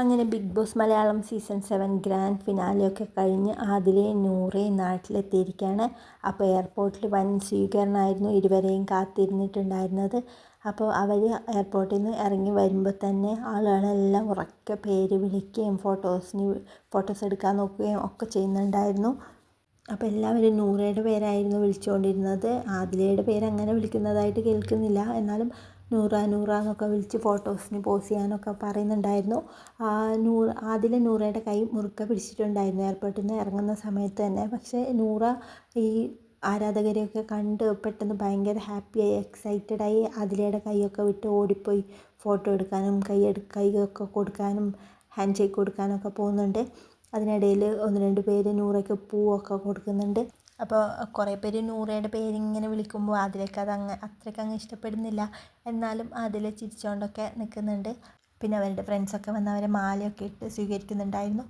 അങ്ങനെ Big Boss Malayalam season seven grand ഫിനാലെയൊക്കെ കഴിഞ്ഞ് ആദിലെ നൂറെ നാട്ടിലെത്തിയിരിക്കുകയാണ്. അപ്പോൾ എയർപോർട്ടിൽ വൻ സ്വീകരണമായിരുന്നു. ഇരുവരെയും കാത്തിരുന്നിട്ടുണ്ടായിരുന്നത്. അപ്പോൾ അവർ എയർപോർട്ടിൽ നിന്ന് ഇറങ്ങി വരുമ്പോൾ തന്നെ ആളുകളെല്ലാം ഉറക്കെ പേര് വിളിക്കുകയും ഫോട്ടോസിന് ഫോട്ടോസ് എടുക്കാൻ നോക്കുകയും ഒക്കെ ചെയ്യുന്നുണ്ടായിരുന്നു. അപ്പോൾ എല്ലാവരും നൂറയുടെ പേരായിരുന്നു വിളിച്ചുകൊണ്ടിരുന്നത് ആദിലയുടെ പേര് അങ്ങനെ വിളിക്കുന്നതായിട്ട് കേൾക്കുന്നില്ല. എന്നാലും നൂറ നൂറ എന്നൊക്കെ വിളിച്ച് ഫോട്ടോസിന് പോസ് ചെയ്യാനൊക്കെ പറയുന്നുണ്ടായിരുന്നു. ആ നൂറ ആദില നൂറയുടെ കൈ മുറുക്ക പിടിച്ചിട്ടുണ്ടായിരുന്നു എയർപോർട്ടിൽ നിന്ന് ഇറങ്ങുന്ന സമയത്ത് തന്നെ. പക്ഷേ നൂറ ഈ ആരാധകരെയൊക്കെ കണ്ട് പെട്ടെന്ന് ഭയങ്കര ഹാപ്പിയായി എക്സൈറ്റഡായി ആദിലയുടെ കൈയൊക്കെ വിട്ട് ഓടിപ്പോയി ഫോട്ടോ എടുക്കാനും കൈ കൈയൊക്കെ കൊടുക്കാനും ഹാൻഡ് ഷേക്ക് കൊടുക്കാനൊക്കെ പോകുന്നുണ്ട്. അതിനിടയിൽ ഒന്ന് രണ്ട് പേര് നൂറയ്ക്ക് പൂവൊക്കെ കൊടുക്കുന്നുണ്ട്. അപ്പോൾ കുറേ പേര് നൂറയുടെ പേരിങ്ങനെ വിളിക്കുമ്പോൾ അതിലേക്ക് അത് അങ്ങ് അത്രയ്ക്ക് അങ്ങ് ഇഷ്ടപ്പെടുന്നില്ല. എന്നാലും അതിൽ ചിരിച്ചുകൊണ്ടൊക്കെ നിൽക്കുന്നുണ്ട്. പിന്നെ അവരുടെ ഫ്രണ്ട്സൊക്കെ വന്ന് അവരെ മാലയൊക്കെ ഇട്ട് സ്വീകരിക്കുന്നുണ്ടായിരുന്നു.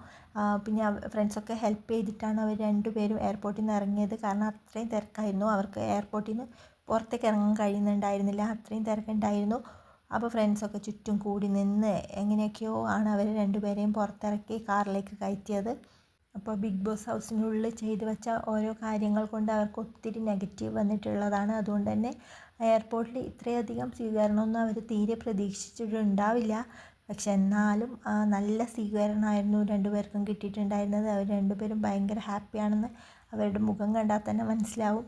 പിന്നെ ഫ്രണ്ട്സൊക്കെ ഹെൽപ്പ് ചെയ്തിട്ടാണ് അവർ രണ്ടുപേരും എയർപോർട്ടിൽ നിന്ന് ഇറങ്ങിയത്. കാരണം അത്രയും തിരക്കായിരുന്നു. അവർക്ക് എയർപോർട്ടിൽ നിന്ന് പുറത്തേക്ക് ഇറങ്ങാൻ കഴിയുന്നുണ്ടായിരുന്നില്ല. അത്രയും തിരക്കുണ്ടായിരുന്നു. അപ്പോൾ ഫ്രണ്ട്സൊക്കെ ചുറ്റും കൂടി നിന്ന് എങ്ങനെയൊക്കെയോ ആണ് അവർ രണ്ടുപേരെയും പുറത്തിറക്കി കാറിലേക്ക് കയറ്റിയത്. അപ്പോൾ ബിഗ് ബോസ് ഹൗസിനുള്ളിൽ ചെയ്തു വെച്ച ഓരോ കാര്യങ്ങൾ കൊണ്ട് അവർക്ക് ഒത്തിരി നെഗറ്റീവ് വന്നിട്ടുള്ളതാണ്. അതുകൊണ്ട് തന്നെ എയർപോർട്ടിൽ ഇത്രയധികം സ്വീകരണമൊന്നും അവർ തീരെ പ്രതീക്ഷിച്ചിട്ടുണ്ടാവില്ല. പക്ഷെ എന്നാലും നല്ല സ്വീകരണമായിരുന്നു രണ്ടുപേർക്കും കിട്ടിയിട്ടുണ്ടായിരുന്നത്. അവർ രണ്ടുപേരും ഭയങ്കര ഹാപ്പിയാണെന്ന് അവരുടെ മുഖം കണ്ടാൽ തന്നെ മനസ്സിലാവും.